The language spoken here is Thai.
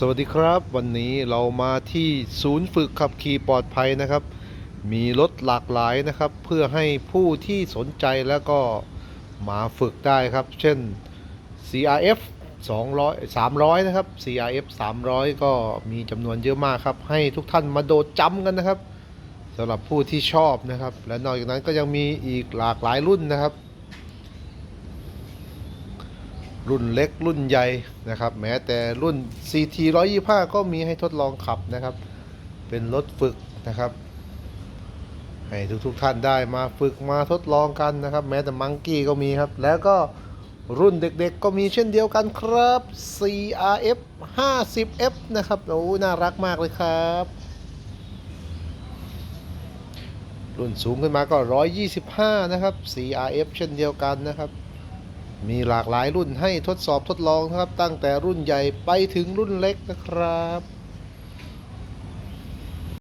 สวัสดีครับวันนี้เรามาที่ศูนย์ฝึกขับขี่ปลอดภัยนะครับ มีรถหลากหลายนะครับ เพื่อให้ผู้ที่สนใจแล้วก็มาฝึกได้ครับ เช่น CRF 200 300 นะครับ CRF 300 ก็มีจำนวนเยอะมากครับ ให้ทุกท่านมาโดดจำกันนะครับสำหรับผู้ที่ชอบนะครับ และนอกจากนั้นก็ยังมีอีกหลากหลายรุ่นนะครับ รุ่นเล็กรุ่นใหญ่นะครับ แม้แต่รุ่น CT 125 ก็มีให้ทดลองขับนะครับ เป็นรถฝึกนะครับ ให้ทุกๆทท่านได้มาฝึกมาทดลองกันนะครับ แม้แต่มังกี้ก็มีครับ แล้วก็รุ่นเด็กๆก็มีเช่นเดียวกันครับ CRF 50F นะครับ โอ้ น่ารักมากเลยครับ รุ่นสูงขึ้นมาก็ 125 นะครับ CRF เช่นเดียวกันนะครับ มีหลากหลายรุ่นให้ทดสอบทดลองนะครับ ตั้งแต่รุ่นใหญ่ไปถึงรุ่นเล็กนะครับ